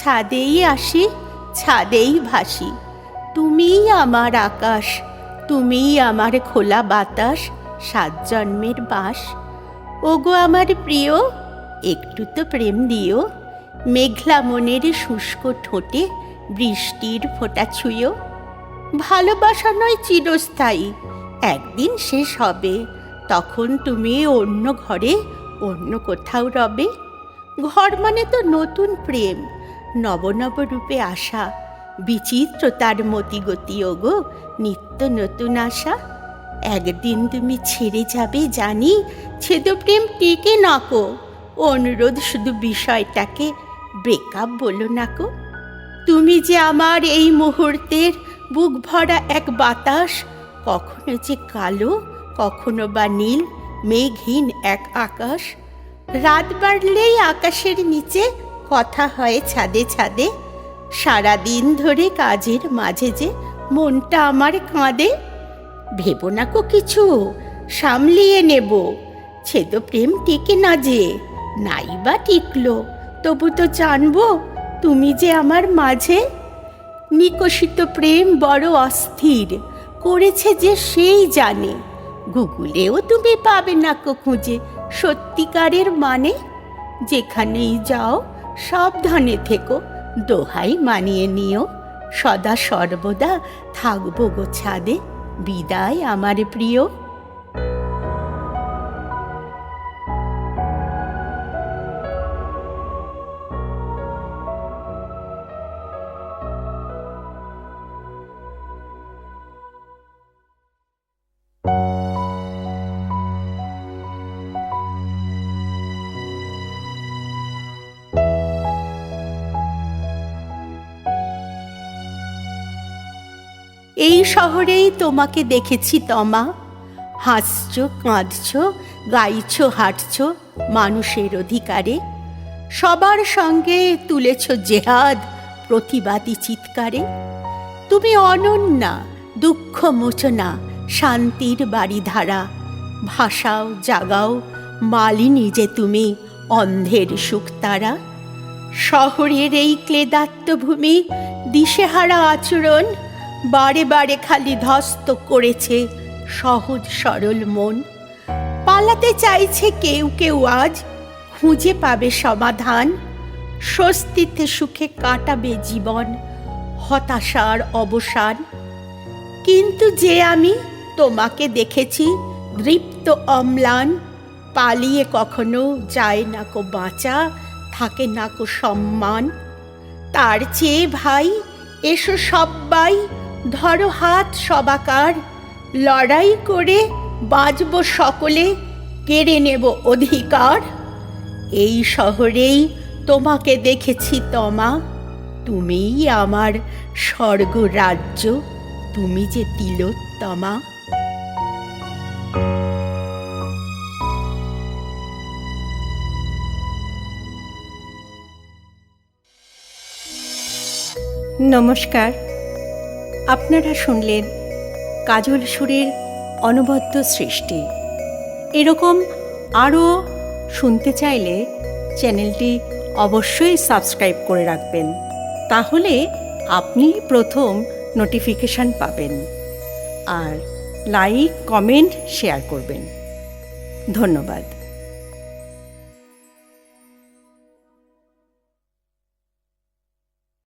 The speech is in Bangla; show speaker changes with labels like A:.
A: ছাদেই আসি, ছাদেই ভাসি। তুমিই আমার আকাশ, তুমিই আমার খোলা বাতাস, সাত জন্মের বাস। ওগো আমার প্রিয়, একটু তো প্রেম দিও। মেঘলা মনের শুষ্ক ঠোঁটে বৃষ্টির ফোঁটা ছুঁয়ো। ভালোবাসা নয় চিরস্থায়ী, একদিন শেষ হবে। তখন তুমি অন্য ঘরে অন্য কোথাও রবে। ঘর মানে তো নতুন প্রেম। নবনব রূপে আসা বিচিত্র তার মতিগতি, ওগো, নিত্য নতুন আশা। একদিন তুমি ছেড়ে যাবে জানি ছেদ প্রেম টিকে নাকো অনুরোধ শুধু বিষয়টাকে ব্রেকআপ বলো নাকো তুমি যে আমার এই মুহূর্তের বুক ভরা এক বাতাস, কখনো যে কালো, কখনো বা নীল, মেঘহীন এক আকাশ। রাত বাড়লেই আকাশের নিচে কথা হয় ছাদে ছাদে। সারাদিন ধরে কাজের মাঝে যে মনটা আমার কাঁদে। ভেবো না কো কিছু, সামলিয়ে নেব। ছেদ প্রেম টিকে না যে, নাই বা টিকলো। তবু তো জানব তুমি যে আমার মাঝে। নিকশিত প্রেম বড় অস্থির, করেছে যে সেই জানে। গুগলেও তুমি পাবে না কো খুঁজে, সত্যিকারের মানে। যেখানেই যাও সাবধানে থেকো দোহাই মানিয়ে নিও। সদা সর্বদা থাকব গো ছাদে বিদায় আমার প্রিয়। এই শহরেই তোমাকে দেখেছি তমা। হাসছ, কাঁদছ, গাইছ, হাঁটছ মানুষের অধিকারে। সবার সঙ্গে তুলেছ জেহাদ প্রতিবাদী চিৎকারে। তুমি অনন্যা, দুঃখ মোচনা শান্তির বাড়িধারা। ভাসাও জাগাও, মালিনী যে তুমি অন্ধের সুখতারা শহরের এই ক্লেদাত্মভূমি দিশেহারা আচরণ বারে বারে খালি ধস্ত করেছে সহজ সরল মন। পালাতে চাইছে কেউ কেউ আজ, খুঁজে পাবে সমাধান। স্বস্তিতে সুখে কাটাবে জীবন, হতাশার অবসান। কিন্তু যে আমি তোমাকে দেখেছি দৃপ্ত অম্লান, পালিয়ে কখনো যায় না কো বাঁচা, থাকে না কো সম্মান। তার চেয়ে ভাই, এসো সব্বাই ধরো হাত সবাকার, লড়াই করে বাঁচব সকলে, কেড়ে নেব অধিকার। এই শহরেই তোমাকে দেখেছি তমা, তুমিই আমার স্বর্গ রাজ্য তুমি যে তিলোত্তমা। নমস্কার। আপনারা শুনলেন কাজল সুরের অনবদ্য সৃষ্টি। এরকম আরও শুনতে চাইলে চ্যানেলটি অবশ্যই সাবস্ক্রাইব করে রাখবেন, তাহলে আপনি প্রথম নোটিফিকেশান পাবেন আর লাইক, কমেন্ট, শেয়ার করবেন। ধন্যবাদ।